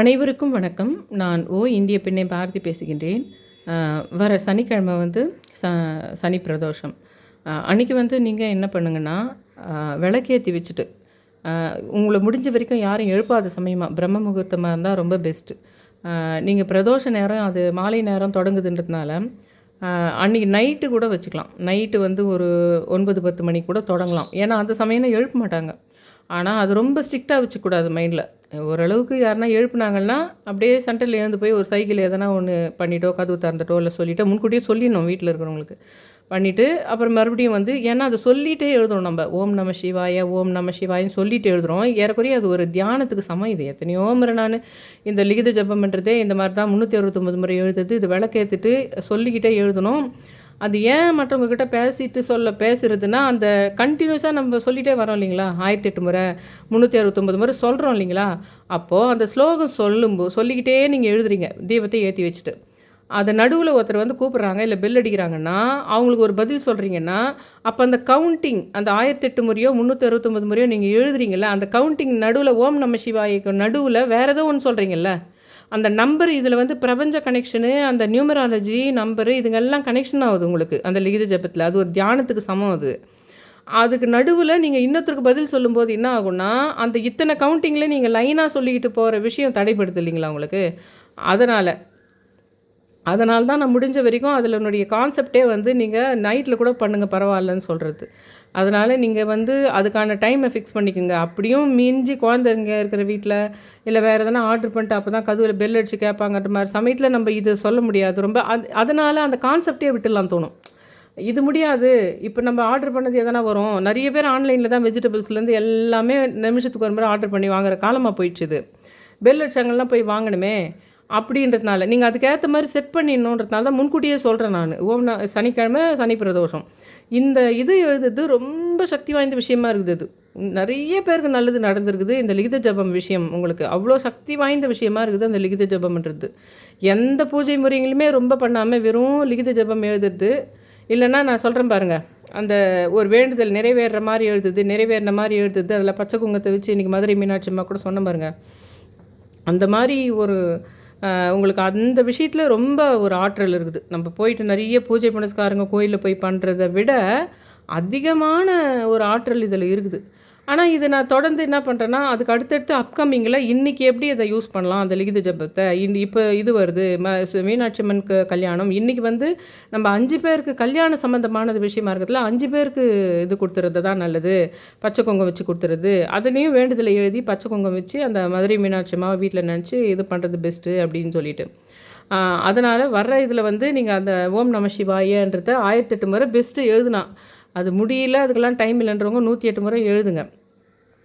அனைவருக்கும் வணக்கம். நான் ஓ இந்திய பெண்ணை பாரதி பேசுகின்றேன். வர சனிக்கிழமை வந்து ச சனி பிரதோஷம். அன்றைக்கி வந்து நீங்கள் என்ன பண்ணுங்கன்னா விளக்கேற்றி வச்சுட்டு உங்களை முடிஞ்ச வரைக்கும் யாரும் எழுப்பாத சமயமாக பிரம்ம முகூர்த்தமாக இருந்தால் ரொம்ப பெஸ்ட்டு நீங்கள் பிரதோஷ நேரம் அது மாலை நேரம் தொடங்குதுன்றதுனால அன்றைக்கி அன்னைக்கு நைட்டு கூட வச்சுக்கலாம். நைட்டு வந்து ஒரு ஒன்பது பத்து மணிக்கு கூட தொடங்கலாம். ஏன்னா அந்த சமயம் எழுப்ப மாட்டாங்க. ஆனால் அது ரொம்ப ஸ்ட்ரிக்டாக வச்சுக்கூடாது மைண்டில் ஓரளவுக்கு யாருன்னா எழுப்புனாங்கன்னா அப்படியே சென்டரில் எழுந்து போய் ஒரு சைக்கிள் எதனா ஒன்று பண்ணிட்டோ கதவு திறந்துட்டோ இல்லை சொல்லிட்டோ முன்கூட்டியே சொல்லிடணும் வீட்டில் இருக்கிறவங்களுக்கு. பண்ணிவிட்டு அப்புறம் மறுபடியும் வந்து ஏன்னா அதை சொல்லிகிட்டே எழுதுறோம் நம்ம. ஓம் நம சிவாய ஓம் நம சிவாயின்னு சொல்லிட்டு எழுதுறோம். ஏறக்குறைய அது ஒரு தியானத்துக்கு சமம். இது எத்தனையோ முறை நான் இந்த லிகித ஜபம்ன்றதே இந்த மாதிரி தான் முந்நூற்றி அறுபத்தொம்பது முறை எழுதுறது. இது விளக்கேற்றுட்டு சொல்லிக்கிட்டே எழுதணும். அது ஏன் மற்றவங்கக்கிட்ட பேசிட்டு சொல்ல பேசுறதுன்னா அந்த கண்டினியூஸாக நம்ம சொல்லிகிட்டே வரோம் இல்லைங்களா? ஆயிரத்தி எட்டு முறை முந்நூற்றி அறுபத்தொம்பது முறை சொல்கிறோம் இல்லைங்களா? அப்போது அந்த ஸ்லோகம் சொல்லும்போது சொல்லிக்கிட்டே நீங்கள் எழுதுறீங்க தீபத்தை ஏற்றி வச்சுட்டு. அதை நடுவில் ஒருத்தர் வந்து கூப்பிட்றாங்க இல்லை பெல் அடிக்கிறாங்கன்னா அவங்களுக்கு ஒரு பதில் சொல்கிறீங்கன்னா அப்போ அந்த கவுண்டிங் அந்த ஆயிரத்தி எட்டு முறையோ முந்நூற்றி அறுபத்தொம்பது முறையோ நீங்கள் எழுதுறீங்கல்ல அந்த கவுண்டிங் நடுவில் ஓம் நம்ம சிவாய்க்கு நடுவில் வேறு ஏதோ ஒன்று சொல்கிறீங்கல்ல அந்த நம்பர் இதில் வந்து பிரபஞ்ச கனெக்ஷனு அந்த நியூமராலஜி நம்பரு இதுங்கெல்லாம் கனெக்ஷன் ஆகுது உங்களுக்கு அந்த லிகித ஜபத்தில். அது ஒரு தியானத்துக்கு சமம் அது. அதுக்கு நடுவில் நீங்கள் இன்னொருத்தருக்கு பதில் சொல்லும்போது என்ன ஆகும்னா அந்த இத்தனை கவுண்டிங்கில் நீங்கள் லைனாக சொல்லிக்கிட்டு போகிற விஷயம் தடைப்படுது இல்லைங்களா உங்களுக்கு? அதனால் அதனால தான் நான் முடிஞ்ச வரைக்கும் அதில் என்னுடைய கான்செப்டே வந்து நீங்கள் நைட்டில் கூட பண்ணுங்கள் பரவாயில்லன்னு சொல்கிறது அதனால் நீங்கள் வந்து அதுக்கான டைமை ஃபிக்ஸ் பண்ணிக்கோங்க. அப்படியும் மிஞ்சி குழந்தைங்க இருக்கிற வீட்டில் இல்லை வேறு எதனா ஆர்டர் பண்ணிட்டு அப்போ தான் கதுவில் பெல் அடிச்சு கேட்பாங்கன்ற மாதிரி சமயத்தில் நம்ம இது சொல்ல முடியாது. ரொம்ப அது அதனால் அந்த கான்செப்டே விட்டுலாம் தோணும். இது முடியாது. இப்போ நம்ம ஆர்டர் பண்ணது எதனா வரும். நிறைய பேர் ஆன்லைனில் தான் வெஜிடபிள்ஸ்லேருந்து எல்லாமே நிமிஷத்துக்கு ஒரு முறை ஆர்டர் பண்ணி வாங்குற காலமாக போயிடுச்சு பெல் அடிச்சாங்கலாம் போய் வாங்கணுமே. அப்படின்றதுனால. நீங்கள் அதுக்கேற்ற மாதிரி செட் பண்ணிடணுன்றதுனால தான் முன்கூட்டியே சொல்கிறேன் நான். ஓம் சனிக்கிழமை சனி பிரதோஷம். இந்த இது எழுதுறது ரொம்ப சக்தி வாய்ந்த விஷயமா இருக்குது அது நிறைய பேருக்கு நல்லது நடந்திருக்குது. இந்த லிகித ஜபம் விஷயம் உங்களுக்கு அவ்வளோ சக்தி வாய்ந்த விஷயமா இருக்குது அந்த லிகித ஜபம்ன்றது. எந்த பூஜை முறைகளுமே ரொம்ப பண்ணாமல் வெறும் லிகித ஜபம் எழுதுறது. இல்லைன்னா நான் சொல்கிறேன் பாருங்கள் அந்த ஒரு வேண்டுதல் நிறைவேறுற மாதிரி எழுதுது நிறைவேறின மாதிரி எழுதுது. அதில் பச்சை குங்கத்தை வச்சு இன்றைக்கி மதுரை மீனாட்சி அம்மா கூட சொன்ன பாருங்கள் அந்த மாதிரி ஒரு உங்களுக்கு அந்த விஷயத்தில் ரொம்ப ஒரு ஆற்றல் இருக்குது. நம்ம போயிட்டு நிறைய பூஜை புனஸ்காரங்க கோயிலில் போய் பண்ணுறத விட அதிகமான ஒரு ஆற்றல் இதில் இருக்குது. ஆனால் இது நான் தொடர்ந்து என்ன பண்ணுறேன்னா அதுக்கு அடுத்தடுத்து அப்கமிங்கில் இன்றைக்கி எப்படி அதை யூஸ் பண்ணலாம் அந்த லிகித ஜபத்தை? இன் இப்போ இது வருது ம மீனாட்சி அம்மனுக்கு கல்யாணம். இன்றைக்கி வந்து நம்ம அஞ்சு பேருக்கு கல்யாண சம்மந்தமானது விஷயமா இருக்கிறதுல அஞ்சு பேருக்கு இது கொடுத்துறது தான் நல்லது. பச்சை குங்கம் வச்சு கொடுத்துறது. அதுலேயும் வேண்டுதலை எழுதி பச்சை குங்கம் வச்சு அந்த மதுரை மீனாட்சி அம்மாவை வீட்டில் நினச்சி இது பண்ணுறது பெஸ்ட்டு அப்படின்னு சொல்லிட்டு. அதனால் வர்ற இதில் வந்து நீங்கள் அந்த ஓம் நம சிவாயன்றத ஆயிரத்தெட்டு முறை பெஸ்ட்டு எழுதுனா. அது முடியல அதுக்கெல்லாம் டைம் இல்லைன்றவங்க நூற்றி எட்டு முறை எழுதுங்க.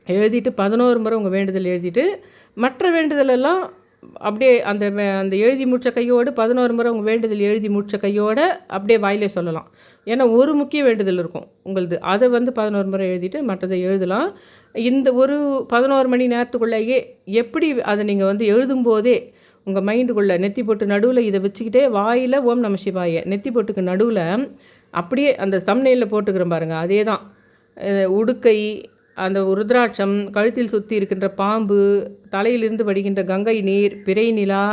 எழுதிட்டு பதினோரு முறை உங்கள் வேண்டுதல் எழுதிட்டு மற்ற வேண்டுதலெல்லாம் அப்படியே அந்த அந்த எழுதி முடிச்ச கையோடு பதினோரு முறை உங்கள் வேண்டுதல் எழுதி முடிச்ச கையோடு அப்படியே வாயிலே சொல்லலாம். ஏன்னா ஒரு முக்கிய வேண்டுதல் இருக்கும். உங்களது அதை வந்து பதினோரு முறை எழுதிட்டு மற்றதை எழுதலாம். இந்த ஒரு பதினோரு மணி நேரத்துக்குள்ளேயே எப்படி அதை நீங்கள் வந்து எழுதும்போதே உங்கள் மைண்டுக்குள்ளே நெத்தி போட்டு நடுவில் இதை வச்சுக்கிட்டே வாயில் ஓம் நம சிவாய நெத்தி போட்டுக்கு நடுவில் அப்படியே அந்த தம்னையில் போட்டுக்கிறோம் பாருங்கள் அதே தான் உடுக்கை அந்த ருத்ராட்சம் கழுத்தில் சுற்றி இருக்கின்ற பாம்பு தலையிலிருந்து வடிகின்ற கங்கை நீர் பிறை நிலா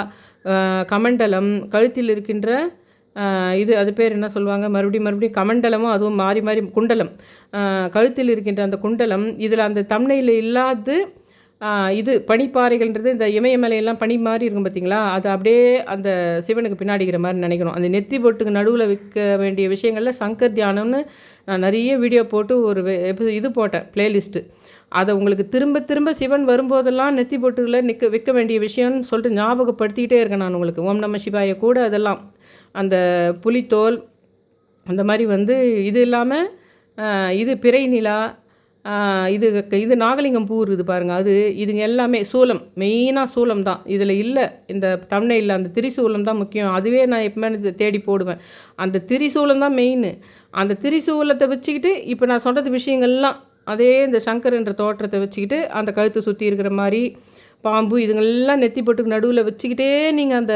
கமண்டலம் கழுத்தில் இருக்கின்ற இது அது பேர் என்ன சொல்லுவாங்க? மறுபடியும் மறுபடியும் கமண்டலமும் அதுவும் மாறி மாறி குண்டலம். கழுத்தில் இருக்கின்ற அந்த குண்டலம் இதில் அந்த தம்னையில் இல்லாது இது பனிப்பாறைகள்ன்றது இந்த இமயமலையெல்லாம் பனி மாதிரி இருக்கும் பார்த்தீங்களா அது அப்படியே அந்த சிவனுக்கு பின்னாடிக்கிற மாதிரி நினைக்கணும். அந்த நெத்தி பொட்டுக்கு நடுவில் விற்க வேண்டிய விஷயங்களில் சங்கர் தியானம்னு நான் நிறைய வீடியோ போட்டு ஒரு இது போட்டேன் பிளேலிஸ்ட்டு அதை உங்களுக்கு திரும்ப திரும்ப சிவன் வரும்போதெல்லாம் நெத்தி பொட்டுல நிற்க விற்க வேண்டிய விஷயம்னு சொல்லிட்டு ஞாபகப்படுத்திக்கிட்டே இருக்கேன் நான் உங்களுக்கு. ஓம் நம சிவாய கூட அதெல்லாம். அந்த புலித்தோல் அந்த மாதிரி வந்து இது இல்லாமல் இது பிறை நிலா இது க- இது நாகலிங்கம் பூ இருக்குது பாருங்கள் அது இதுங்க எல்லாமே சூலம் மெயினாக சூலம் தான். இதில் இல்லை இந்த தமிழில் அந்த திரிசூலம் தான் முக்கியம். அதுவே நான் எப்பவுமே தேடி போடுவேன். அந்த திரிசூலம் தான் மெயின் அந்த திரிசூலத்தை வச்சுக்கிட்டு இப்போ நான் சொல்கிறது விஷயங்கள்லாம் அதே இந்த சங்கர்ன்ற தோற்றத்தை வச்சுக்கிட்டு அந்த கழுத்தை சுற்றி இருக்கிற மாதிரி பாம்பு இதுங்கெல்லாம் நெத்தி போட்டுக்கு நடுவில் வச்சுக்கிட்டே நீங்கள் அந்த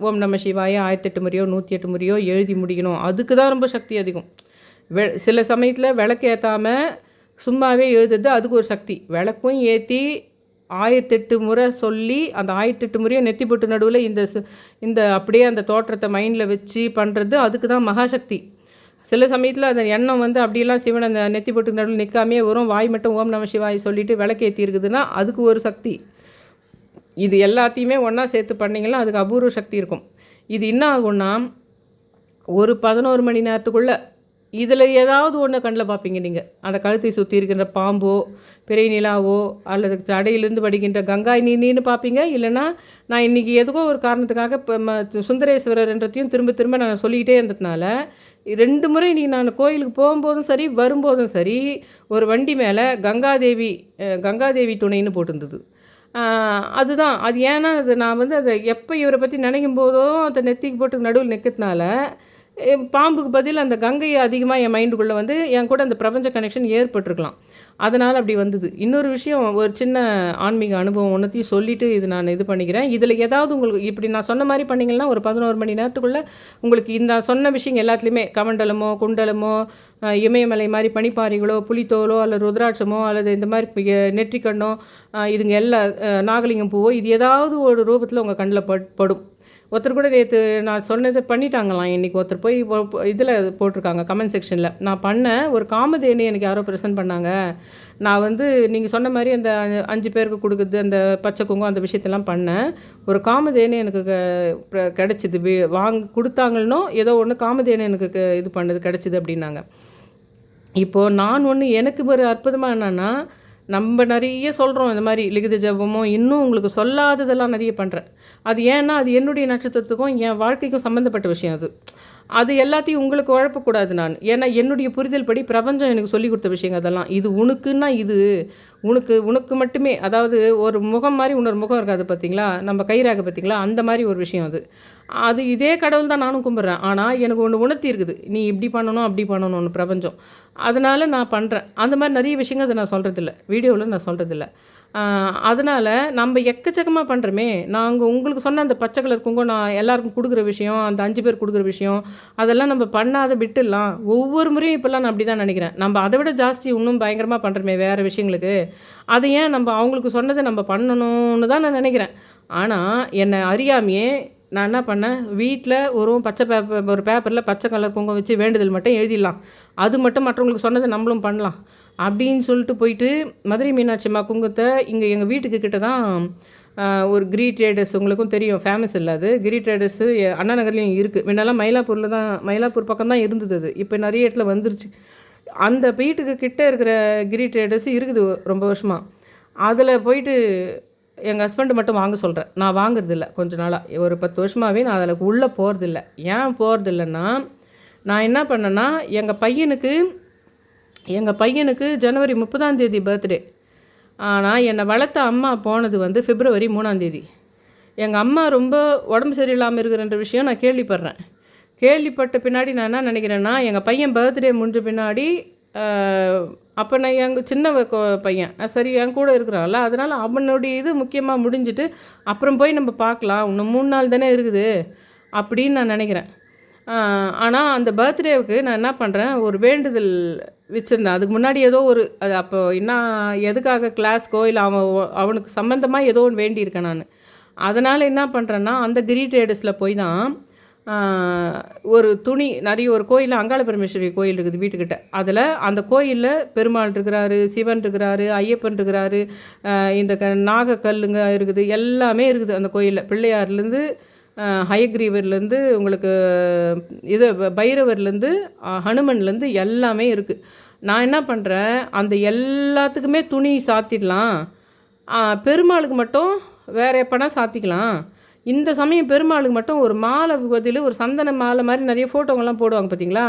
ஓம் நம சிவாய ஆயிரத்தெட்டு முறையோ நூற்றி எட்டு முறையோ எழுதி முடிக்கணும். அதுக்கு தான் ரொம்ப சக்தி அதிகம். வெ சில சமயத்தில் விளக்கேற்றாமல் சும்மாவே எழுதுறது அதுக்கு ஒரு சக்தி. விளக்கும் ஏற்றி ஆயிரத்தெட்டு முறை சொல்லி அந்த ஆயிரத்தெட்டு முறையும் நெத்தி பொட்டு நடுவில் இந்த இந்த அப்படியே அந்த தோற்றத்தை மைண்டில் வச்சு பண்ணுறது அதுக்கு தான் மகாசக்தி. சில சமயத்தில் அந்த எண்ணம் வந்து அப்படியெல்லாம் சிவன் அந்த நெத்தி பொட்டு நடுவில் நிற்காமே வரும் வாய் மட்டும் ஓம் நம சிவாய் சொல்லிட்டு விளக்கேற்றி இருக்குதுன்னா அதுக்கு ஒரு சக்தி. இது எல்லாத்தையுமே ஒன்றா சேர்த்து பண்ணிங்கன்னா அதுக்கு அபூர்வ சக்தி இருக்கும். இது என்ன ஆகும்னா ஒரு பதினோரு மணி நேரத்துக்குள்ளே இதில் ஏதாவது ஒன்று கண்ணில் பார்ப்பீங்க நீங்கள் அந்த கழுத்தை சுற்றி இருக்கின்ற பாம்போ பெரிய நிலாவோ அல்லது தடையிலிருந்து வடிகின்ற கங்காய் நீன்னு பார்ப்பீங்க இல்லைன்னா நான் இன்றைக்கி எதுக்கோ ஒரு காரணத்துக்காக இப்போ ம சுந்தரேஸ்வரர்ன்றதையும் திரும்ப திரும்ப நான் சொல்லிக்கிட்டே இருந்ததுனால ரெண்டு முறை நீ நான் கோயிலுக்கு போகும்போதும் சரி வரும்போதும் சரி ஒரு வண்டி மேலே கங்காதேவி கங்காதேவி துணைன்னு போட்டிருந்தது. அதுதான். அது ஏன்னா அது நான் வந்து அதை எப்போ இவரை பற்றி நினைக்கும் போதும் அதை நெத்திக்கு போட்டு நடுவில் நிற்கிறதுனால பாம்புக்கு பதில் அந்த கங்கை அதிகமாக என் மைண்டுக்குள்ளே வந்து என் கூட அந்த பிரபஞ்ச கனெக்ஷன் ஏற்பட்டிருக்கலாம். அதனால் அப்படி வந்தது. இன்னொரு விஷயம் ஒரு சின்ன ஆன்மீக அனுபவம் ஒன்றுத்தையும் சொல்லிவிட்டு இது நான் இது பண்ணிக்கிறேன். இதில் ஏதாவது உங்களுக்கு இப்படி நான் சொன்ன மாதிரி பண்ணிங்கன்னா ஒரு பதினோரு மணி நேரத்துக்குள்ளே உங்களுக்கு இந்த சொன்ன விஷயம் எல்லாத்துலேயுமே கமண்டலமோ குண்டலமோ இமயமலை மாதிரி பனிப்பாறைகளோ புலித்தோலோ அல்லது ருத்ராட்சமோ அல்லது இந்த மாதிரி நெற்றிக்கண்ணோ இதுங்க எல்லா நாகலிங்கம் பூவோ இது ஏதாவது ஒரு ரூபத்தில் உங்கள் கண்ணில் பட் படும். ஒருத்தர் கூட நேற்று நான் சொன்னதை பண்ணிட்டாங்களாம். இன்றைக்கி ஒருத்தர் போய் இதில் போட்டிருக்காங்க கமெண்ட் செக்ஷனில் நான் பண்ணேன் ஒரு காமதேனி எனக்கு யாரோ ப்ரெசென்ட் பண்ணாங்க. நான் வந்து நீங்கள் சொன்ன மாதிரி அந்த அஞ்சு- அஞ்சு பேருக்கு கொடுக்குறது அந்த பச்சை குங்குமம் அந்த விஷயத்தெல்லாம் பண்ணேன். ஒரு காமதேனு எனக்கு க- வாங்க கொடுத்தாங்கன்னோ ஏதோ ஒன்று காமதேனு எனக்கு க- இது பண்ணது கிடச்சிது அப்படின்னாங்க. இப்போது நான் ஒன்று எனக்கு ஒரு அற்புதமாக என்னன்னா நம்ம நிறைய சொல்கிறோம் இந்த மாதிரி லிகித ஜபமோ இன்னும் உங்களுக்கு சொல்லாததெல்லாம் நிறைய பண்ணுறேன் அது ஏன்னா அது என்னுடைய நட்சத்திரத்துக்கும் என் வாழ்க்கைக்கும் சம்மந்தப்பட்ட விஷயம் அது. அது எல்லாத்தையும் உங்களுக்கு உழப்பக்கூடாது நான். ஏன்னா என்னுடைய புரிதல் படி பிரபஞ்சம் எனக்கு சொல்லி கொடுத்த விஷயங்க அதெல்லாம். இது உனக்குன்னா இது. உனக்கு உனக்கு மட்டுமே. அதாவது ஒரு முகம் மாதிரி இன்னொரு முகம் இருக்காது பார்த்தீங்களா? நம்ம கயிறாக பார்த்தீங்களா? அந்த மாதிரி ஒரு விஷயம் அது. அது இதே கடவுள் தான் நானும் கும்பிட்றேன். ஆனால் எனக்கு ஒன்று உணர்த்தி இருக்குது. நீ இப்படி பண்ணணும் அப்படி பண்ணணும்னு பிரபஞ்சம். அதனால் நான் பண்ணுறேன் அந்த மாதிரி நிறைய விஷயங்கள் அதை நான் சொல்கிறதில்ல வீடியோவில் நான் சொல்கிறதில்ல அதனால் நம்ம எக்கச்சக்கமாக பண்ணுறோமே நாங்கள் உங்களுக்கு சொன்ன அந்த பச்சை கலர் குங்குமம் நான் எல்லாருக்கும் கொடுக்குற விஷயம் அந்த அஞ்சு பேர் கொடுக்குற விஷயம் அதெல்லாம் நம்ம பண்ணாத விட்டுடலாம். ஒவ்வொரு முறையும் இப்போல்லாம் நான் அப்படி தான் நினைக்கிறேன். நம்ம அதை விட ஜாஸ்தி இன்னும் பயங்கரமாக பண்ணுறோமே வேறு விஷயங்களுக்கு. அதை ஏன் நம்ம அவங்களுக்கு சொன்னதை நம்ம பண்ணணும்னு தான் நான் நினைக்கிறேன். ஆனால் என்னை அறியாமையே நான் என்ன பண்ணேன்? வீட்டில் ஒரு பச்சை பேப்பர் ஒரு பேப்பரில் பச்சை கலர் குங்குமம் வச்சு வேண்டுதல் மட்டும் எழுதிடலாம். அது மட்டும் மற்றவங்களுக்கு சொன்னதை நம்மளும் பண்ணலாம். அப்படின்னு சொல்லிட்டு போயிட்டு மதுரை மீனாட்சி அம்மா குங்குமத்தை இங்கே எங்கள் வீட்டுக்கு கிட்ட தான் ஒரு கிரி ட்ரேடர்ஸ் உங்களுக்கும் தெரியும். ஃபேமஸ் இல்லை அது. கிரி ட்ரேடர்ஸு அண்ணா நகர்லேயும் இருக்குது முன்னெல்லாம் மயிலாப்பூரில் தான் மயிலாப்பூர் பக்கம் தான் இருந்தது அது. இப்போ நிறைய இடத்துல வந்துருச்சு. அந்த வீட்டுக்கு கிட்ட இருக்கிற கிரி ட்ரேடர்ஸ் இருக்குது ரொம்ப வருஷமாக அதில் போயிட்டு எங்கள் ஹஸ்பண்டு மட்டும் வாங்க சொல்கிறேன் நான் வாங்குறதில்ல கொஞ்ச நாளாக ஒரு பத்து வருஷமாகவே நான் அதில் உள்ளே போகிறதில்ல ஏன் போகிறதில்லன்னா நான் என்ன பண்ணேன்னா எங்கள் பையனுக்கு எங்கள் பையனுக்கு ஜனவரி முப்பதாம் தேதி பர்த்டே ஆனால் என்னை வளர்த்த அம்மா போனது வந்து பிப்ரவரி மூணாம் தேதி. எங்கள் அம்மா ரொம்ப உடம்பு சரியில்லாமல் இருக்கிறன்ற விஷயம் நான் கேள்விப்படுறேன். கேள்விப்பட்ட பின்னாடி நான் என்ன நினைக்கிறேன்னா எங்கள் பையன் பர்த்டே முடிஞ்ச பின்னாடி அப்போ நான் எங்கள் சின்ன பையன். சரி என் கூட இருக்கிறான்ல அதனால் அவனுடைய இது முக்கியமாக முடிஞ்சிட்டு அப்புறம் போய் நம்ம பார்க்கலாம். இன்னும் மூணு நாள் தானே இருக்குது அப்படின்னு நான் நினைக்கிறேன். ஆனால் அந்த பர்த்டேவுக்கு நான் என்ன பண்ணுறேன் ஒரு வேண்டுதல் வச்சுருந்தேன். அதுக்கு முன்னாடி ஏதோ ஒரு அது அப்போ என்ன எதுக்காக கிளாஸ்க்கோ இல்லை அவன் அவனுக்கு சம்மந்தமாக ஏதோ ஒன்று வேண்டியிருக்கேன் நான். அதனால் என்ன பண்ணுறேன்னா அந்த கிரி ட்ரேடர்ஸில் போய் தான் ஒரு துணி நிறைய ஒரு கோயில் அங்காள பரமேஸ்வரி கோயில் இருக்குது வீட்டுக்கிட்ட. அதில் அந்த கோயிலில் பெருமாள் இருக்கிறாரு சிவன் இருக்கிறாரு ஐயப்பன் இருக்கிறாரு இந்த க நாகக்கல்லுங்க இருக்குது எல்லாமே இருக்குது அந்த கோயிலில். பிள்ளையார்லேருந்து ஹயக்ரீவர்லேருந்து உங்களுக்கு இது பைரவர்லேருந்து ஹனுமன்லேருந்து எல்லாமே இருக்குது நான் என்ன பண்ணுறேன் அந்த எல்லாத்துக்குமே துணி சாத்திடலாம். பெருமாளுக்கு மட்டும் வேற எப்போனா சாத்திக்கலாம். இந்த சமயம் பெருமாளுக்கு மட்டும் ஒரு மாலை பதில் ஒரு சந்தன மாலை மாதிரி நிறைய ஃபோட்டோங்கள்லாம் போடுவாங்க பார்த்தீங்களா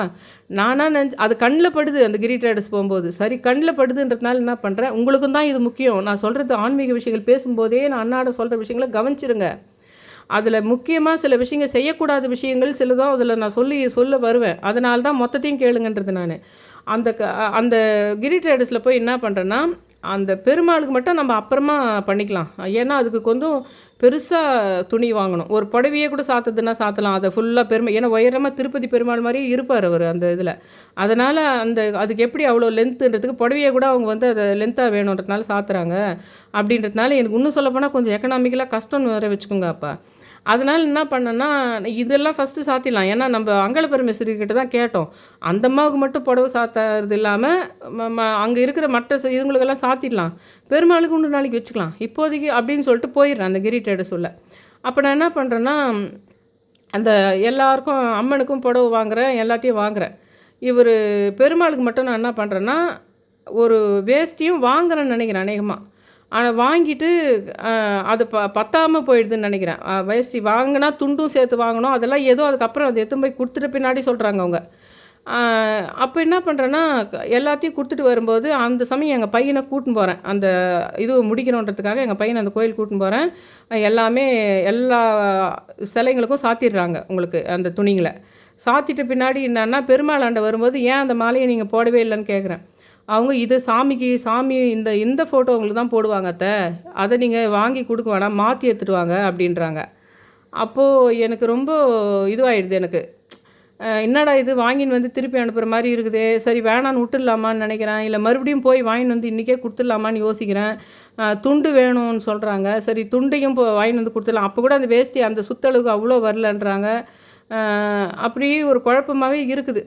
நானாக நினச்சி அது கண்ணில் படுது அந்த கிரி ட்ரேடர்ஸ் போகும்போது. சரி கண்ணில் படுதுன்றதுனால என்ன பண்ணுறேன் உங்களுக்கும் தான் இது முக்கியம். நான் சொல்கிறது ஆன்மீக விஷயங்கள் பேசும்போதே நான் அண்ணாட சொல்கிற விஷயங்களை கவனிச்சிருங்க. அதில் முக்கியமாக சில விஷயங்கள் செய்யக்கூடாத விஷயங்கள் சிலதான் அதில் நான் சொல்லி சொல்ல வருவேன். அதனால தான் மொத்தத்தையும் கேளுங்கன்றது நான். அந்த க அந்த கிரி ட்ரேடர்ஸில் போய் என்ன பண்ணுறேன்னா அந்த பெருமாளுக்கு மட்டும் நம்ம அப்புறமா பண்ணிக்கலாம். ஏன்னா அதுக்கு கொஞ்சம் பெருசாக துணி வாங்கணும். ஒரு புடவையே கூட சாத்துதுன்னா சாத்தலாம். அதை ஃபுல்லாக பெருமை ஏன்னா உயரமாக திருப்பதி பெருமாள் மாதிரியே இருப்பார் அவர் அந்த இதில். அதனால் அந்த அதுக்கு எப்படி அவ்வளோ லென்த்துன்றதுக்கு புடவையை கூட அவங்க வந்து அதை லென்த்தாக வேணுன்றதுனால சாத்துறாங்க. அப்படின்றதுனால எனக்கு இன்னும் சொல்லப்போனால் கொஞ்சம் எக்கனாமிக்கலாக கஷ்டம்னு வேறு வச்சுக்கோங்க அப்போ. அதனால் என்ன பண்ணேன்னா இதெல்லாம் ஃபஸ்ட்டு சாத்திடலாம். ஏன்னா நம்ம அங்கல பரமேஸ்வரி கிட்ட தான் கேட்டோம். அந்த அம்மாவுக்கு மட்டும் புடவை சாத்துறது இல்லாமல் அங்கே இருக்கிற மற்ற இதுங்களுக்கெல்லாம் சாத்திடலாம். பெருமாளுக்கு ஒன்று நாளைக்கு வச்சுக்கலாம். இப்போதைக்கு அப்படின்னு சொல்லிட்டு போயிடுறேன் அந்த கிரீட்டேட சொல்ல. அப்போ நான் என்ன பண்ணுறேன்னா அந்த எல்லாருக்கும் அம்மனுக்கும் புடவை வாங்குறேன் எல்லாத்தையும் வாங்குறேன். இவர் பெருமாளுக்கு மட்டும் நான் என்ன பண்ணுறேன்னா ஒரு வேஷ்டியும் வாங்குறேன்னு நினைக்கிறேன் அநேகமாக ஆனால் வாங்கிட்டு அது ப பத்தாமல் போயிடுதுன்னு நினைக்கிறேன். ஆஹ், வேஷ்டி வாங்கினா துண்டும் சேர்த்து வாங்கணும். அதெல்லாம் ஏதோ அதுக்கப்புறம் அதை எடுத்துன்னு போய் கொடுத்துட்டு பின்னாடி சொல்கிறாங்க அவங்க. அப்போ என்ன பண்ணுறேன்னா எல்லாத்தையும் கொடுத்துட்டு வரும்போது அந்த சமயம் எங்கள் பையனை கூட்டின்னு போகிறேன் அந்த இது முடிக்கணுன்றதுக்காக எங்கள் பையனை அந்த கோயில் கூட்டின்னு போகிறேன் எல்லாமே எல்லா சிலைங்களுக்கும் சாத்திடுறாங்க உங்களுக்கு அந்த துணிங்களை. சாத்திட்ட பின்னாடி என்னன்னா பெருமாள் ஆண்டை வரும்போது ஏன் அந்த மாலையை நீங்கள் போடவே இல்லைன்னு கேட்குறேன் அவங்க இது சாமிக்கு சாமி இந்த இந்த ஃபோட்டோ உங்களுக்கு தான் போடுவாங்க அத்தை. அதை நீங்கள் வாங்கி கொடுக்க வேணாம் மாற்றி எடுத்துடுவாங்க அப்படின்றாங்க. அப்போது எனக்கு ரொம்ப இதுவாகிடுது எனக்கு. என்னடா இது வாங்கின்னு வந்து திருப்பி அனுப்புகிற மாதிரி இருக்குது. சரி வேணான்னு விட்டுடலாமான்னு நினைக்கிறேன். இல்லை மறுபடியும் போய் வாங்கின்னு வந்து இன்றைக்கே கொடுத்துடலாமான்னு யோசிக்கிறேன். துண்டு வேணும்னு சொல்கிறாங்க சரி துண்டையும் போ வாங்கின்னு வந்து கொடுத்துடலாம். அப்போ கூட அந்த வேஷ்டி அந்த சுத்தளவுக்கு அவ்வளோ வரலன்றாங்க. அப்படி ஒரு குழப்பமாகவே இருக்குது.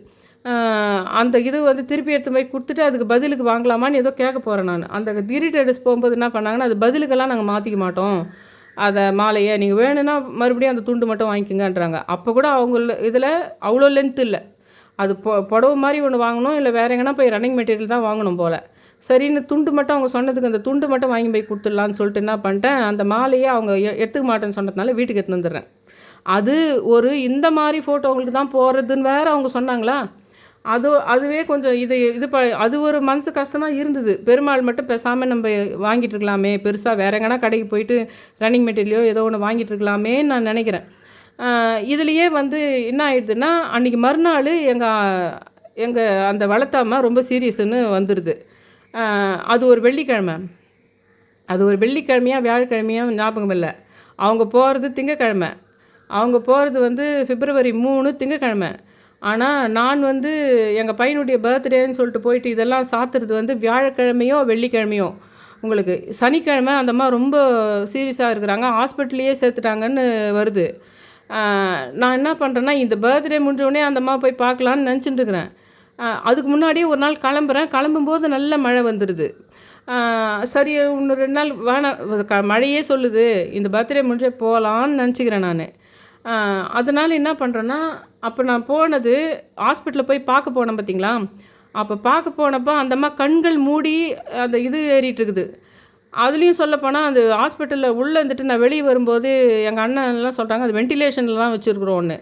அந்த இது வந்து திருப்பி எடுத்து போய் கொடுத்துட்டு அதுக்கு பதிலுக்கு வாங்கலாமான்னு ஏதோ கேட்க போகிறேன் நான். அந்த திரி போகும்போது என்ன பண்ணாங்கன்னா அது பதிலுக்கெல்லாம் நாங்கள் மாற்றிக்க மாட்டோம். அதை மாலையை நீங்கள் வேணும்னா மறுபடியும் அந்த துண்டு மட்டும் வாங்கிக்கங்கன்றாங்க. அப்போ கூட அவங்க இதில் அவ்வளோ லென்த் இல்லை. அது பொ புடவை மாதிரி ஒன்று வாங்கணும் இல்லை வேற எங்கன்னா போய் ரன்னிங் மெட்டீரியல் தான் வாங்கணும் போல். சரின்னு துண்டு மட்டும் அவங்க சொன்னதுக்கு அந்த துண்டு மட்டும் வாங்கி போய் கொடுத்துடலான்னு சொல்லிட்டு என்ன பண்ணிட்டேன் அந்த மாலையை அவங்க எடுத்துக்க மாட்டேன்னு சொன்னதுனால வீட்டுக்கு எடுத்துன்னு வந்துடுறேன். அது ஒரு இந்த மாதிரி ஃபோட்டோங்களுக்கு தான் போகிறதுன்னு வேறு அவங்க சொன்னாங்களா? அது அதுவே கொஞ்சம் இது இது ப அது ஒரு மனசு கஷ்டமாக இருந்தது. பெருமாள் மட்டும் பேசாமல் நம்ம வாங்கிட்டு இருக்கலாமே. பெருசாக வேற எங்கன்னா கடைக்கு போயிட்டு ரன்னிங் மெட்டீரியலோ ஏதோ ஒன்று வாங்கிட்டு இருக்கலாமே நான் நினைக்கிறேன். இதுலேயே வந்து என்ன ஆயிடுதுன்னா அன்றைக்கி மறுநாள் எங்கள் எங்கள் அந்த வளர்த்தாம ரொம்ப சீரியஸ்னு வந்துடுது அது ஒரு வெள்ளிக்கிழமை. அது ஒரு வெள்ளிக்கிழமையா வியாழக்கிழமையா ஞாபகம் இல்லை. அவங்க போகிறது திங்கக்கிழமை. அவங்க போகிறது வந்து பிப்ரவரி மூணு திங்கக்கிழமை. ஆனால் நான் வந்து எங்கள் பையனுடைய பர்த்டேன்னு சொல்லிட்டு போயிட்டு இதெல்லாம் சாத்துறது வந்து வியாழக்கிழமையோ வெள்ளிக்கிழமையோ? உங்களுக்கு சனிக்கிழமை அந்த மாதிரி ரொம்ப சீரியஸாக இருக்கிறாங்க. ஹாஸ்பிட்டல்லையே சேர்த்துட்டாங்கன்னு வருது. நான் என்ன பண்ணுறேன்னா இந்த பர்த்டே முடிஞ்சோடனே அந்தம்மா அந்த அம்மா போய் பார்க்கலான்னு நினச்சிட்டு இருக்கிறேன். அதுக்கு முன்னாடியே ஒரு நாள் கிளம்புறேன். கிளம்பும்போது நல்ல மழை வந்துடுது. சரி இன்னும் ரெண்டு நாள் வேணாம். மழையே சொல்லுது. இந்த பர்த்டே முடிஞ்சே போகலான்னு நினச்சிக்கிறேன் நான். அதனால் என்ன பண்ணுறேன்னா அப்போ நான் போனது ஹாஸ்பிட்டலில் போய் பார்க்க போனேன் பார்த்தீங்களா அப்போ பார்க்க போனப்போ அந்தம்மா கண்கள் மூடி அந்த இது ஏறிட்டுருக்குது அதுலேயும் சொல்லப்போனால் அந்த ஹாஸ்பிட்டலில் உள்ளே இருந்துட்டு நான் வெளியே வரும்போது எங்கள் அண்ணன்லாம் சொல்கிறாங்க அது வென்டிலேஷனில் தான் வச்சுருக்குறோம் ஒன்று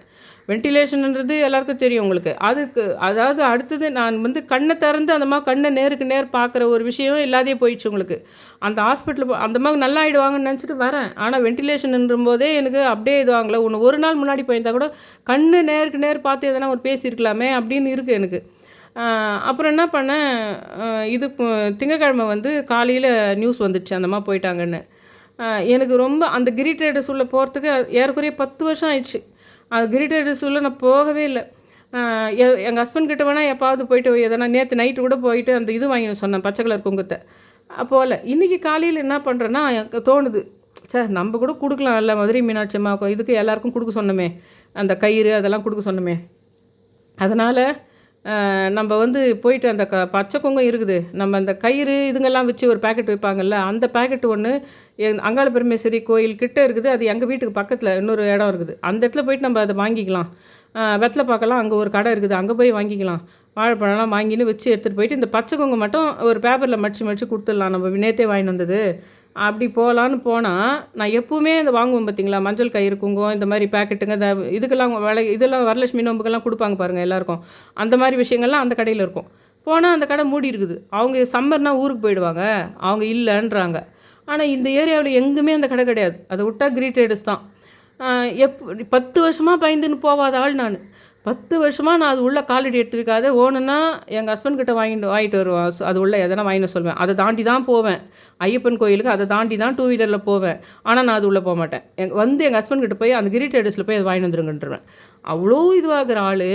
வென்டிலேஷன்ன்றது எல்லாருக்கும் தெரியும் உங்களுக்கு. அதுக்கு அதாவது அடுத்தது நான் வந்து கண்ணை திறந்து அந்த மாதிரி கண்ணை நேருக்கு நேர் பார்க்குற ஒரு விஷயம் இல்லாதே போயிடுச்சு உங்களுக்கு. அந்த ஹாஸ்பிட்டல் அந்த மாதிரி நல்லா ஆயிடுவாங்கன்னு நினச்சிட்டு வரேன். ஆனால் வென்டிலேஷன்ன்ற போதே எனக்கு அப்படியே இதுவாங்களே ஒன்று ஒரு நாள் முன்னாடி போயிருந்தா கூட கண்ணு நேருக்கு நேர் பார்த்து எதனா ஒரு பேசியிருக்கலாமே அப்படின்னு இருக்குது எனக்கு. அப்புறம் என்ன பண்ணேன்? இது திங்கக்கிழமை வந்து காலையில் நியூஸ் வந்துடுச்சு அந்த மாதிரி போயிட்டாங்கன்னு. எனக்கு ரொம்ப அந்த கிரி ட்ரேடர்ஸ் உள்ள போகிறதுக்கு ஏறக்குறைய பத்து வருஷம் ஆயிடுச்சு. அது கிரி ட்ரேடர்ஸ் நான் போகவே இல்லை. எங்கள் ஹஸ்பண்ட் கிட்ட வேணால் எப்பாவது போயிட்டு எதனா நேற்று நைட்டு கூட போயிட்டு அந்த இது வாங்கி சொன்னேன் பச்சை கலர் குங்குத்தை போகல இன்றைக்கி காலையில் என்ன பண்ணுறேன்னா எனக்கு தோணுது சார் நம்ம கூட கொடுக்கலாம் இல்லை மதுரை மீனாட்சி அம்மா இதுக்கு எல்லாருக்கும் கொடுக்க சொன்னோமே அந்த கயிறு அதெல்லாம் கொடுக்க சொன்னோமே. அதனால் நம்ம வந்து போயிட்டு அந்த க பச்சை குங்கம் இருக்குது. நம்ம அந்த கயிறு இதுங்கெல்லாம் வச்சு ஒரு பேக்கெட் வைப்பாங்கல்ல அந்த பேக்கெட் ஒன்று அங்காள பெருமேஸ்வரி கோயில் கிட்டே இருக்குது. அது எங்கள் வீட்டுக்கு பக்கத்தில் இன்னொரு இடம் இருக்குது. அந்த இடத்துல போயிட்டு நம்ம அதை வாங்கிக்கலாம். வெத்தலை பார்க்கலாம் அங்கே ஒரு கடை இருக்குது. அங்கே போய் வாங்கிக்கலாம். வாழைப்பழம்லாம் வாங்கின்னு வச்சு எடுத்துகிட்டு போயிட்டு இந்த பச்சை குங்கம் மட்டும் ஒரு பேப்பரில் மடிச்சு மடிச்சு கொடுத்துடலாம். நம்ம நேற்றே வாங்கிட்டு வந்தது. அப்படி போகலான்னு போனால் நான் எப்பவுமே இந்த வாங்குவேன் பார்த்தீங்களா மஞ்சள் கயிறு குங்குமம் இந்த மாதிரி பேக்கெட்டுங்க இந்த இதுக்கெல்லாம் விலை இதெல்லாம் வரலட்சுமி நோம்புக்கெல்லாம் கொடுப்பாங்க பாருங்கள் எல்லாருக்கும். அந்த மாதிரி விஷயங்கள்லாம் அந்த கடையில் இருக்கும். போனால் அந்த கடை மூடி இருக்குது. அவங்க சம்மர்னால் ஊருக்கு போயிடுவாங்க. அவங்க இல்லைன்றாங்க. ஆனால் இந்த ஏரியாவில் எங்குமே அந்த கடை கிடையாது. அதை விட்டா கிரீட் தான். எப் பத்து வருஷமாக பயந்துன்னு போகாத ஆள் நான். பத்து வருஷமாக நான் அது உள்ளே காலடி எடுத்து வைக்காத ஓணுன்னா எங்கள் ஹஸ்பண்ட் கிட்ட வாங்கிட்டு வாங்கிட்டு வருவேன். அது உள்ள எதனா வாங்கிட்டு சொல்லுவேன். அதை தாண்டி தான் போவேன். ஐயப்பன் கோயிலுக்கு அதை தாண்டி தான் டூ வீலரில் போவேன். ஆனால் நான் அது உள்ளே போக மாட்டேன். எங் வந்து எங்கள் ஹஸ்பண்ட் கிட்ட போய் அந்த கிரி ட்ரேடர்ஸில் போய் அதை வாங்கிட்டு வந்துருங்கன்றேன் அவ்வளோ இதுவாகிற ஆள்.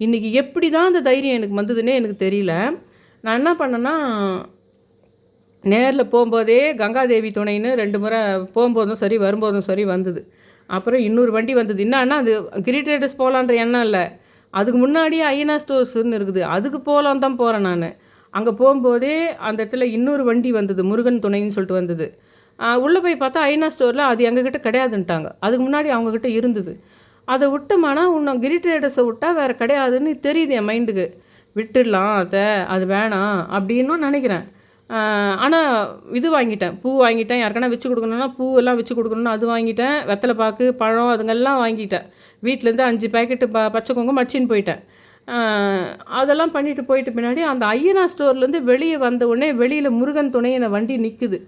இன்றைக்கி எப்படி தான் அந்த தைரியம் எனக்கு வந்ததுன்னே எனக்கு தெரியல. நான் என்ன பண்ணேன்னா நேரில் போகும்போதே கங்காதேவி துணைன்னு ரெண்டு முறை போகும்போதும் சரி வரும்போதும் சரி வந்தது. அப்புறம் இன்னொரு வண்டி வந்தது. என்னன்னா அது கிரீட்டேட்டஸ் போகலான்ற எண்ணம் இல்லை. அதுக்கு முன்னாடியே ஐஎன்ஆர் ஸ்டோர்ஸ்னு இருக்குது. அதுக்கு போகலான் தான் போகிறேன் நான். அங்கே போகும்போதே அந்த இடத்துல இன்னொரு வண்டி வந்தது. முருகன் துணைன்னு சொல்லிட்டு வந்தது. உள்ளே போய் பார்த்தா ஐநா ஸ்டோரில் அது எங்ககிட்ட கிடையாதுன்ட்டாங்க. அதுக்கு முன்னாடி அவங்கக்கிட்ட இருந்தது. அதை விட்டோமானா இன்னும் கிரிட்ரேடர்ஸை விட்டால் வேறு கிடையாதுன்னு தெரியுது என் மைண்டுக்கு. விட்டுடலாம் அதை அது வேணாம் அப்படின்னும் நினைக்கிறேன். ஆனால் இது வாங்கிட்டேன். பூ வாங்கிட்டேன். யாருக்கான வச்சு கொடுக்கணுன்னா பூவெல்லாம் வச்சு கொடுக்கணும்னா அது வாங்கிட்டேன். வெத்தலை பாக்கு பழம் அதுங்கெல்லாம் வாங்கிட்டேன். வீட்டிலேருந்து அஞ்சு பேக்கெட்டு ப பச்சை குங்குமம் மடிச்சின்னு போயிட்டேன். அதெல்லாம் பண்ணிட்டு போயிட்டு பின்னாடி அந்த ஐயனா ஸ்டோர்லேருந்து வெளியே வந்த உடனே வெளியில் முருகன் துணையின வண்டி நிற்குது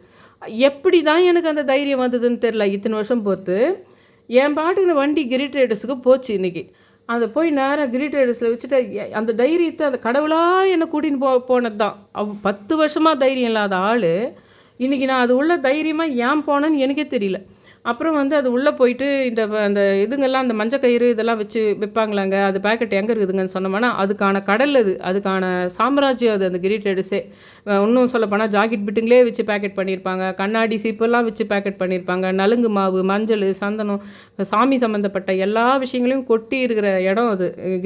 எப்படி தான் எனக்கு அந்த தைரியம் வந்ததுன்னு தெரில இத்தனை வருஷம் பொறுத்து. என் பாட்டுக்கு வண்டி கிரிட்டேடஸுக்கு போச்சு இன்றைக்கி அதை போய் நேராக கிரி ட்ரேடர்ஸில் வச்சுட்டு அந்த தைரியத்தை அந்த கடவுளாக என்னை கூட்டின்னு போ போனது தான் அவ் பத்து வருஷமாக தைரியம் இல்லாத ஆள். இன்றைக்கி நான் அது உள்ள தைரியமாக ஏன் போனேன்னு எனக்கே தெரியல. அப்புறம் வந்து அது உள்ளே போயிட்டு இந்த அந்த இதுங்கெல்லாம் அந்த மஞ்சக்கயிறு இதெல்லாம் வச்சு விற்பாங்களாங்க அது பேக்கெட் எங்கே இருக்குதுங்கன்னு சொன்னோம்னா அதுக்கான கடல் அது. அதுக்கான சாம்ராஜ்யம் அது அந்த கிரி இன்னும் சொல்லப்போனால் ஜாக்கெட் பிட்டுங்களே வச்சு பேக்கெட் பண்ணியிருப்பாங்க கண்ணாடி சீப்பெல்லாம் வச்சு பேக்கெட் பண்ணியிருப்பாங்க நலுங்கு மாவு மஞ்சள் சந்தனம் சாமி சம்மந்தப்பட்ட எல்லா விஷயங்களையும் கொட்டி இருக்கிற இடம் அது அஹ்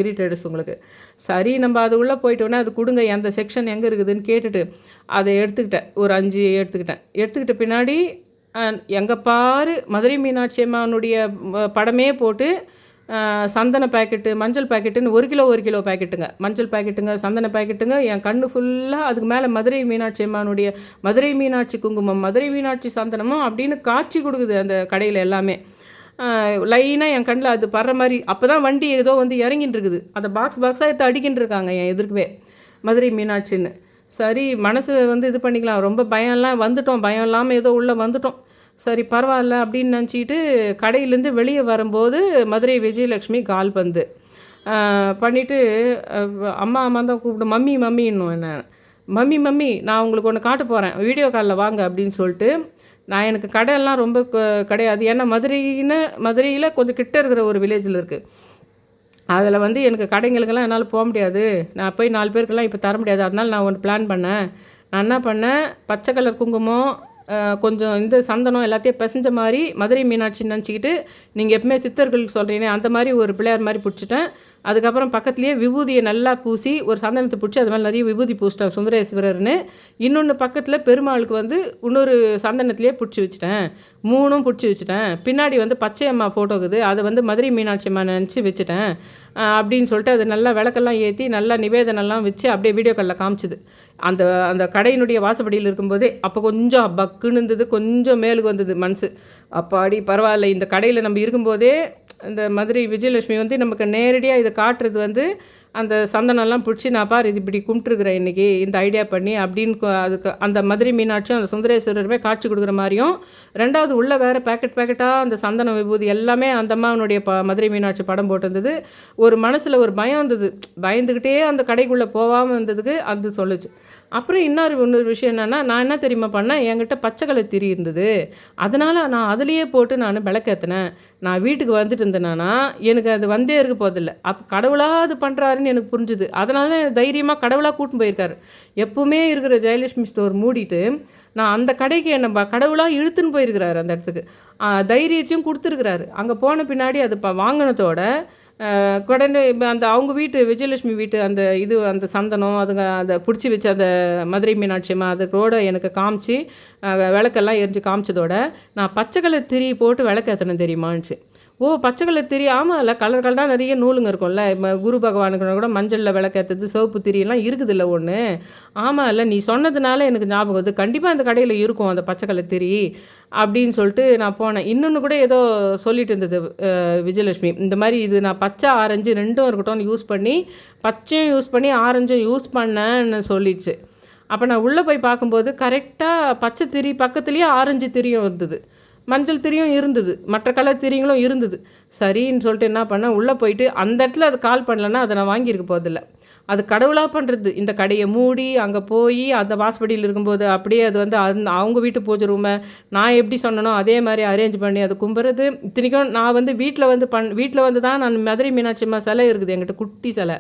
உங்களுக்கு. சரி நம்ம அது உள்ளே போயிட்டோன்னே அது கொடுங்க எந்த செக்ஷன் எங்கே இருக்குதுன்னு கேட்டுட்டு அதை எடுத்துக்கிட்டேன். ஒரு அஞ்சு எடுத்துக்கிட்டேன். எடுத்துக்கிட்ட பின்னாடி எங்கே பாரு மதுரை மீனாட்சி அம்மானுடைய படமே போட்டு சந்தன பாக்கெட்டு மஞ்சள் பேக்கெட்டுன்னு ஒரு கிலோ ஒரு கிலோ பாக்கெட்டுங்க. மஞ்சள் பாக்கெட்டுங்க சந்தன பாக்கெட்டுங்க என் கண்ணு ஃபுல்லாக அதுக்கு மேலே மதுரை மீனாட்சி அம்மானுடைய மதுரை மீனாட்சி குங்குமம் மதுரை மீனாட்சி சந்தனமும் அப்படின்னு காட்சி கொடுக்குது அந்த கடையில் எல்லாமே. லைனாக என் கண்ணில் அது படுற மாதிரி அப்போ தான் வண்டி ஏதோ வந்து இறங்கின்னு இருக்குது அந்த பாக்ஸ் பாக்ஸாக எடுத்து அடிக்கின்னு இருக்காங்க என் எதிர்க்கவே மதுரை மீனாட்சின்னு. சரி மனசு வந்து இது பண்ணிக்கலாம். ரொம்ப பயம்லாம் வந்துட்டோம். பயம் இல்லாமல் ஏதோ உள்ளே வந்துட்டோம். சரி பரவாயில்ல அப்படின்னு நினச்சிக்கிட்டு கடையிலேருந்து வெளியே வரும்போது மதுரை விஜயலட்சுமி கால் பந்து. பண்ணிவிட்டு அம்மா அம்மா தான் கூப்பிடும் மம்மி மம்மி என்ன? மம்மி மம்மி நான் உங்களுக்கு ஒன்று காட்ட போகிறேன் வீடியோ காலில் வாங்க அப்படின்னு சொல்லிட்டு நான் எனக்கு கடையெல்லாம் ரொம்ப க- கிடையாது. ஏன்னா மதுரைன்னு மதுரையில் கொஞ்சம் கிட்ட இருக்கிற ஒரு வில்லேஜில் இருக்குது அதில் வந்து எனக்கு கடைங்களுக்கெல்லாம் என்னால் போக முடியாது. நான் போய் நாலு பேருக்கெல்லாம் இப்போ தர முடியாது. அதனால நான் ஒன்று பிளான் பண்ணேன். நான் என்ன பண்ணேன்? பச்சை கலர் குங்குமம் கொஞ்சம் இந்த சந்தனம் எல்லாத்தையும் பிசைஞ்ச மாதிரி மதுரை மீனாட்சின்னு நினச்சிக்கிட்டு நீங்கள் எப்பவுமே சித்தர்களுக்கு சொல்கிறீங்க அந்த மாதிரி ஒரு பிள்ளையார் மாதிரி பிடிச்சிட்டேன். அதுக்கப்புறம் பக்கத்துலேயே விபூதியை நல்லா பூசி ஒரு சந்தனத்தை பிடிச்சி அது மாதிரி நிறைய விபூதி பூசிட்டேன் சுந்தரேஸ்வரர்னு. இன்னொன்று பக்கத்தில் பெருமாளுக்கு வந்து இன்னொரு சந்தனத்திலே பிடிச்சி வச்சுட்டேன். மூணும் பிடிச்சி வச்சுட்டேன். பின்னாடி வந்து பச்சை அம்மா ஃபோட்டோ இருக்குது. அதை வந்து மதுரை மீனாட்சி அம்மா நினச்சி வச்சுட்டேன். அப்படின்னு சொல்லிட்டு அது நல்லா விளக்கெல்லாம் ஏற்றி நல்லா நிவேதனெல்லாம் வச்சு அப்படியே வீடியோ காலில் காமிச்சுது. அந்த அந்த கடையினுடைய வாசப்படியில் இருக்கும்போதே அப்போ கொஞ்சம் பக்குன்னு இருந்தது கொஞ்சம் மேலுக்கு வந்தது மனசு. அப்பாடி பரவாயில்ல. இந்த கடையில் நம்ம இருக்கும்போதே இந்த மதுரை விஜயலட்சுமி வந்து நமக்கு நேரடியாக இதை காட்டுறது வந்து அந்த சந்தனம்லாம் பிடிச்சி நான் பாரு இது இப்படி கும்பிட்டுருக்குறேன் இன்றைக்கி இந்த ஐடியா பண்ணி அப்படின்னு அதுக்கு அந்த மதுரை மீனாட்சியும் அந்த சுந்தரேஸ்வரருமே காட்சி கொடுக்குற மாதிரியும் ரெண்டாவது உள்ளே வேறு பேக்கெட் பேக்கெட்டாக அந்த சந்தன விபூதி எல்லாமே அந்த அம்மாவனுடைய ப மதுரை மீனாட்சி படம் போட்டிருந்தது. ஒரு மனசில் ஒரு பயம் இருந்தது பயந்துக்கிட்டே அந்த கடைக்குள்ளே போகாமல் இருந்ததுக்கு அது சொல்லுச்சு. அப்புறம் இன்னொரு இன்னொரு விஷயம் என்னென்னா நான் என்ன தெரியுமா பண்ணேன்? என்கிட்ட பச்சை கலர் திரி இருந்தது. அதனால் நான் அதுலேயே போட்டு நான் விளக்கேற்றினேன் நான் வீட்டுக்கு வந்துட்டு இருந்தேனா எனக்கு அது வந்தே இருக்க போதில்லை அப்போ கடவுளாக அது பண்ணுறாருன்னு எனக்கு புரிஞ்சுது. அதனால தான் தைரியமாக கடவுளாக கூட்டின்னு போயிருக்காரு. எப்பவுமே இருக்கிற ஜெயலட்சுமி ஸ்டோர் மூடிட்டு நான் அந்த கடைக்கு என்னை ப- கடவுளாக இழுத்துன்னு போயிருக்கிறாரு அந்த இடத்துக்கு. தைரியத்தையும் கொடுத்துருக்குறாரு. அங்கே போன பின்னாடி அது ப வாங்கினதோட உடனே இப்போ அந்த அவங்க வீட்டு விஜயலட்சுமி வீட்டு அந்த இது அந்த சந்தனம் அதுங்க அதை பிடிச்சி வச்சு அந்த மதுரை மீனாட்சி அம்மா அது கூட எனக்கு காமிச்சு விளக்கெல்லாம் எரிஞ்சு காமிச்சதோட நான் பச்சை கலர் திரி போட்டு விளக்கு ஏற்றினேன் தெரியுமான்ச்சு ஓ பச்சை கலர் திரி ஆமாம் இல்லை கலர் கலராக நிறைய நூலுங்க இருக்கும்ல. குரு பகவானுக்கு கூட மஞ்சளில் விளக்கேற்றது சிவப்பு திரியெல்லாம் இருக்குதுல்ல ஒன்று ஆமாம் இல்லை நீ சொன்னதுனால எனக்கு ஞாபகம் வருது. கண்டிப்பாக அந்த கடையில் இருக்கும் அந்த பச்சை கலர் திரி அப்படின்னு சொல்லிட்டு நான் போனேன். இன்னொன்று கூட ஏதோ சொல்லிட்டு இருந்தது விஜயலட்சுமி. இந்த மாதிரி இது நான் பச்சை ஆரஞ்சு ரெண்டும் இருக்கட்டும் யூஸ் பண்ணி பச்சையும் யூஸ் பண்ணி ஆரஞ்சும் யூஸ் பண்ணேன்னு சொல்லிடுச்சு அப்போ நான் உள்ளே போய் பார்க்கும்போது கரெக்டாக பச்சை திரி பக்கத்துலேயே ஆரஞ்சு திரியும் இருந்தது. மஞ்சள் திரியும் இருந்தது. மற்ற கலர் திரிங்களும் இருந்தது. சரின்னு சொல்லிட்டு என்ன பண்ணேன்? உள்ளே போயிட்டு அந்த இடத்துல அது கால் பண்ணலன்னா அதை நான் வாங்கியிருக்க போதில்லை அது கடவுளாக பண்ணுறது இந்த கடையை மூடி அங்கே போய் அந்த வாசப்படியில் இருக்கும்போது அப்படியே அது வந்து அந் அவங்க வீட்டு பூஜை ரூமை நான் எப்படி சொன்னனோ அதே மாதிரி அரேஞ்ச் பண்ணி அது கும்புறது. இத்தனைக்கும் நான் வந்து வீட்டில் வந்து பண் வீட்டில் வந்து தான் நான் மதுரை மீனாட்சி அம்மா சிலை இருக்குது. என்கிட்ட குட்டி சிலை.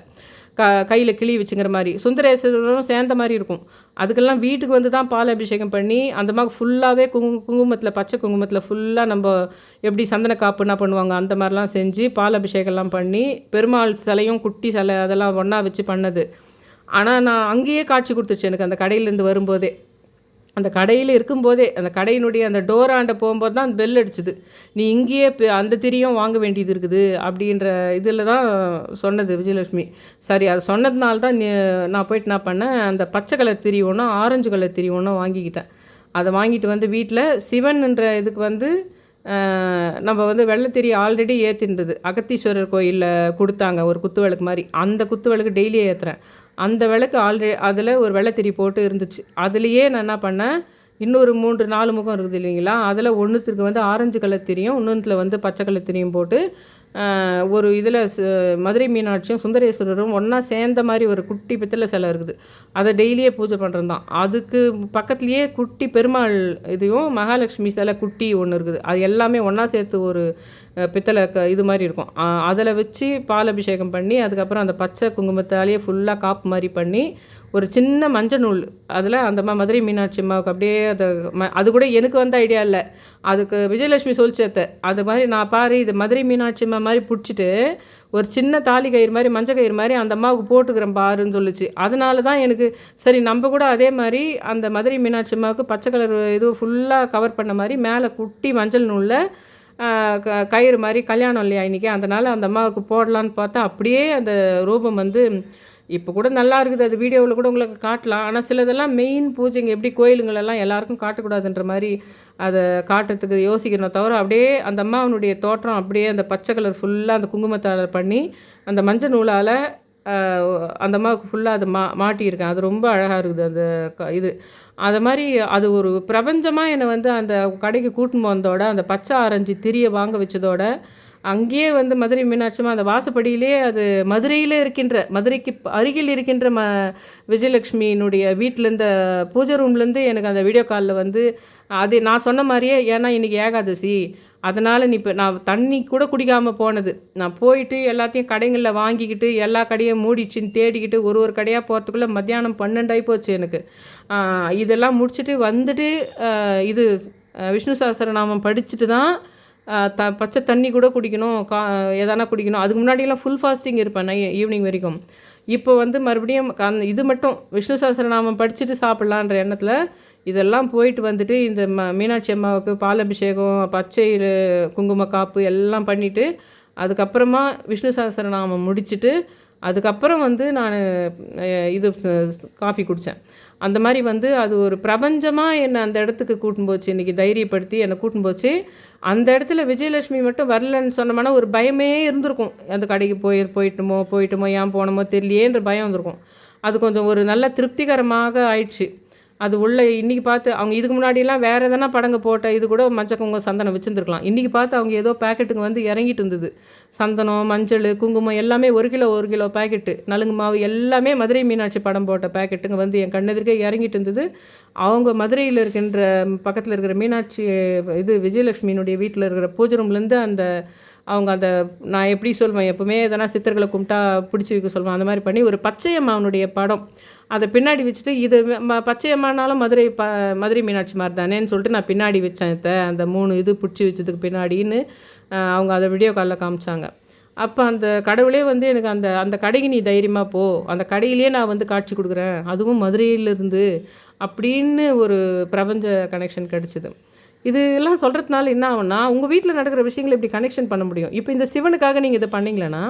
க கையில் கிளி வச்சுங்கிற மாதிரி. சுந்தரேஸ்வரரும் சேர்ந்த மாதிரி இருக்கும். அதுக்கெல்லாம் வீட்டுக்கு வந்து தான் பால் அபிஷேகம் பண்ணி அந்த மாதிரி ஃபுல்லாகவே குங்கு குங்குமத்தில் பச்சை குங்குமத்தில் ஃபுல்லாக நம்ம எப்படி சந்தன காப்புனா பண்ணுவாங்க அந்த மாதிரிலாம் செஞ்சு பால் அபிஷேகம்லாம் பண்ணி பெருமாள் சிலையும் குட்டி சிலை அதெல்லாம் ஒன்றா வச்சு பண்ணது. ஆனால் நான் அங்கேயே காட்சி கொடுத்துச்சு எனக்கு அந்த கடையிலேருந்து வரும்போதே. அந்த கடையில் இருக்கும்போதே அந்த கடையினுடைய அந்த டோராண்ட போகும்போது தான் அந்த பெல் அடிச்சுது. நீ இங்கேயே அந்த திரியும் வாங்க வேண்டியது இருக்குது அப்படின்ற இதில் தான் சொன்னது விஜயலட்சுமி. சரி அது சொன்னதுனால தான் நான் போயிட்டு என்ன பண்ணேன் அந்த பச்சை கலர் திரி ஒன்றும் ஆரஞ்சு கலர் திரி ஒன்றும் வாங்கிக்கிட்டேன். அதை வாங்கிட்டு வந்து வீட்டில் சிவன்ன்ற இதுக்கு வந்து நம்ம வந்து வெள்ளத்திரி ஆல்ரெடி ஏற்றிருந்தது அகத்தீஸ்வரர் கோயிலில் கொடுத்தாங்க ஒரு குத்து விளக்கு மாதிரி. அந்த குத்து விளக்கு டெய்லியே ஏற்றுறேன் அந்த விளக்கு ஆல்ரெடி அதில் ஒரு வெள்ளத்திரி போட்டு இருந்துச்சு. அதுலேயே நான் என்ன பண்ணேன் இன்னொரு மூன்று நாலு முகம் இருக்குது இல்லைங்களா? அதில் ஒன்றுத்துக்கு வந்து ஆரஞ்சு கலர் திரியும் இன்னொன்றுத்தில் வந்து பச்சை கலர் திரியும் போட்டு ஒரு இதில் மதுரை மீனாட்சியும் சுந்தரேஸ்வரரும் ஒன்றா சேர்ந்த மாதிரி ஒரு குட்டி பித்தளை சிலை இருக்குது. அதை டெய்லியே பூஜை பண்ணுறது தான் அதுக்கு பக்கத்துலேயே குட்டி பெருமாள் இதையும் மகாலட்சுமி சிலை குட்டி ஒன்று இருக்குது. அது எல்லாமே ஒன்றா சேர்த்து ஒரு பித்தளை க இது மாதிரி இருக்கும். அதில் வச்சு பால் அபிஷேகம் பண்ணி அதுக்கப்புறம் அந்த பச்சை குங்குமத்தாலேயே ஃபுல்லாக காப்பு மாதிரி பண்ணி ஒரு சின்ன மஞ்சள் நூல் அதில் அந்த மாதிரி மதுரை மீனாட்சி அம்மாவுக்கு அப்படியே அதை ம அது கூட எனக்கு வந்த ஐடியா இல்லை. அதுக்கு விஜயலட்சுமி சொல்லிச்சேத்த அது மாதிரி நான் பாரு இது மதுரை மீனாட்சி அம்மா மாதிரி பிடிச்சிட்டு ஒரு சின்ன தாலி கயிறு மாதிரி மஞ்சள் கயிறு மாதிரி அந்த அம்மாவுக்கு போட்டுக்கிறேன் பாருன்னு சொல்லுச்சு. அதனால தான் எனக்கு சரி நம்ம கூட அதே மாதிரி அந்த மதுரை மீனாட்சி அம்மாவுக்கு பச்சை கலர் இது ஃபுல்லாக கவர் பண்ண மாதிரி மேலே குட்டி மஞ்சள் நூலில் க- கயிறு மாதிரி கல்யாணம் இல்லையா இன்றைக்கி அதனால் அந்த அம்மாவுக்கு போடலான்னு பார்த்தா அப்படியே அந்த ரூபம் வந்து இப்போ கூட நல்லா இருக்குது. அது வீடியோவில் கூட உங்களுக்கு காட்டலாம். ஆனால் சிலதெல்லாம் மெயின் பூஜைங்க எப்படி கோயிலுங்களெல்லாம் எல்லாருக்கும் காட்டக்கூடாதுன்ற மாதிரி அதை காட்டுறதுக்கு யோசிக்கணும். தவிர அப்படியே அந்த அம்மாவனுடைய தோற்றம் அப்படியே அந்த பச்சை கலர் ஃபுல்லாக அந்த குங்குமத்தால் பண்ணி அந்த மஞ்சள் நூலால் அந்த அம்மாவுக்கு ஃபுல்லாக அது மா மாட்டியிருக்கேன். அது ரொம்ப அழகாக இருக்குது அந்த க- இது. அது மாதிரி அது ஒரு பிரபஞ்சமாக என்னை வந்து அந்த கடைக்கு கூட்டின்னு வந்தோட அந்த பச்சை ஆரஞ்சு திரியை வாங்க வச்சதோட அங்கேயே வந்து மதுரை மீனாட்சிமா அந்த வாசப்படியிலே அது மதுரையில் இருக்கின்ற மதுரைக்கு அருகில் இருக்கின்ற ம விஜயலட்சுமியினுடைய வீட்டிலேருந்து பூஜை ரூம்லேருந்து எனக்கு அந்த வீடியோ காலில் வந்து அது நான் சொன்ன மாதிரியே ஏன்னா இன்றைக்கி ஏகாதசி அதனால் நீ இப்போ நான் தண்ணி கூட குடிக்காமல் போனது. நான் போயிட்டு எல்லாத்தையும் கடைங்களில் வாங்கிக்கிட்டு எல்லா கடையும் மூடிச்சுன்னு தேடிக்கிட்டு ஒரு ஒரு கடையாக போகிறதுக்குள்ளே மத்தியானம் பன்னெண்டாகி போச்சு எனக்கு. இதெல்லாம் முடிச்சுட்டு வந்துட்டு இது விஷ்ணு சாஸ்திரநாமம் படிச்சுட்டு தான் த பச்சை தண்ணி கூட குடிக்கணும் கா எதனா குடிக்கணும். அதுக்கு முன்னாடியெல்லாம் ஃபுல் ஃபாஸ்டிங் இருப்பேன் நை ஈவினிங் வரைக்கும். இப்போ வந்து மறுபடியும் அந்த இது மட்டும் விஷ்ணு சஹஸ்ரநாமம் படிச்சுட்டு சாப்பிட்லான்ற எண்ணத்தில் இதெல்லாம் போயிட்டு வந்துட்டு இந்த ம மீனாட்சி அம்மாவுக்கு பால் அபிஷேகம் பச்சை குங்கும காப்பு எல்லாம் பண்ணிவிட்டு அதுக்கப்புறமா விஷ்ணு சஹஸ்ரநாமம் முடிச்சுட்டு அதுக்கப்புறம் வந்து நான் இது காஃபி குடித்தேன் அந்த மாதிரி வந்து அது ஒரு பிரபஞ்சமாக என்னை அந்த இடத்துக்கு கூட்டின்னு போச்சு. இன்றைக்கி தைரியப்படுத்தி என்னை கூட்டின்னு போச்சு. அந்த இடத்துல விஜயலட்சுமி மட்டும் வரலன்னு சொன்னோம்னா ஒரு பயமே இருந்திருக்கும். அந்த கடைக்கு போய் போயிட்டுமோ போயிட்டுமோ ஏன் போனோமோ தெரியலையேன்ற பயம் வந்திருக்கும். அது கொஞ்சம் ஒரு நல்ல திருப்திகரமாக ஆயிடுச்சு. அது உள்ள இன்றைக்கி பார்த்து அவங்க இதுக்கு முன்னாடியெல்லாம் வேறு எதனா படங்க போட்ட இது கூட மஞ்சள் சந்தனம் வச்சுருந்துருக்கலாம். இன்றைக்கி பார்த்து அவங்க ஏதோ பேக்கெட்டுங்க வந்து இறங்கிட்டு இருந்தது. சந்தனம் மஞ்சள் குங்குமம் எல்லாமே ஒரு கிலோ ஒரு கிலோ பேக்கெட்டு நலுங்கு மாவு எல்லாமே மதுரை மீனாட்சி படம் போட்ட பேக்கெட்டுங்க வந்து என் கண்ணெதிர்க்கே இறங்கிட்டு இருந்தது. அவங்க மதுரையில் இருக்கின்ற பக்கத்தில் இருக்கிற மீனாட்சி இது விஜயலட்சுமியினுடைய வீட்டில் இருக்கிற பூஜை ரூம்லேருந்து அந்த அவங்க அந்த நான் எப்படி சொல்வேன் எப்போவுமே எதனா சித்தர்களை கும்பிட்டா பிடிச்சி வைக்க சொல்வேன் அந்த மாதிரி பண்ணி ஒரு பச்சையம்மாவனுடைய படம். அதை பின்னாடி வச்சுட்டு இது ம- பச்சையம்மானாலும் மதுரை ப மதுரை மீனாட்சி மாதிரி தானேன்னு சொல்லிட்டு நான் பின்னாடி வச்சேன் அந்த மூணு இது பிடிச்சி வச்சதுக்கு பின்னாடின்னு அவங்க அதை வீடியோ காலில் காமிச்சாங்க. அப்போ அந்த கடவுளே வந்து எனக்கு அந்த அந்த கடைக்கு நீ தைரியமாக போ. அந்த கடையிலேயே நான் வந்து காட்சி கொடுக்குறேன். அதுவும் மதுரையிலிருந்து அப்படின்னு ஒரு பிரபஞ்ச கனெக்ஷன் கிடச்சிது. இது எல்லாம் சொல்கிறதுனால என்ன ஆகும்னா உங்கள் வீட்டில் நடக்கிற விஷயங்களை இப்படி கனெக்ஷன் பண்ண முடியும். இப்போ இந்த சிவனுக்காக நீங்கள் இதை பண்ணிங்களேன்னா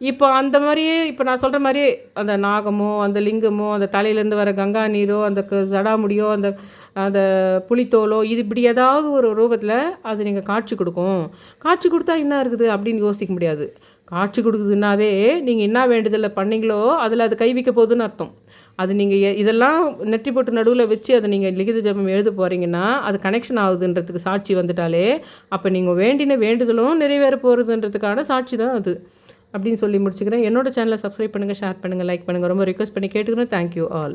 இப்போ அந்த மாதிரியே இப்போ நான் சொல்கிற மாதிரியே அந்த நாகமோ அந்த லிங்கமோ அந்த தலையிலேருந்து வர கங்கா நீரோ அந்த க- ஜடாமுடியோ அந்த அந்த புலித்தோலோ இது இப்படி ஏதாவது ஒரு ரூபத்தில் அது நீங்கள் காட்சி கொடுக்கும். காட்சி கொடுத்தா என்ன இருக்குது அப்படின்னு யோசிக்க முடியாது. காட்சி கொடுக்குதுன்னாவே நீங்கள் என்ன வேண்டுதலை பண்ணீங்களோ அதில் அது கைவிக்க போகுதுன்னு அர்த்தம். அது நீங்கள் இதெல்லாம் நெற்றி போட்டு நடுவில் வச்சு அதை நீங்கள் லிகித ஜபம் எழுத போகிறீங்கன்னா அது கனெக்ஷன் ஆகுதுன்றதுக்கு சாட்சி வந்துட்டாலே அப்போ நீங்கள் வேண்டின வேண்டுதலும் நிறைவேற போகிறதுன்றதுக்கான சாட்சி தான் அது. அப்படின்னு சொல்லி முடிச்சுக்கிறேன். என்னோட சேனலை சப்ஸ்கிரைப் பண்ணுங்கள் ஷேர் பண்ணுங்கள் லைக் பண்ணுங்கள் ரொம்ப ரிக்வஸ்ட் பண்ணி கேட்டுக்கிறேன். Thank you all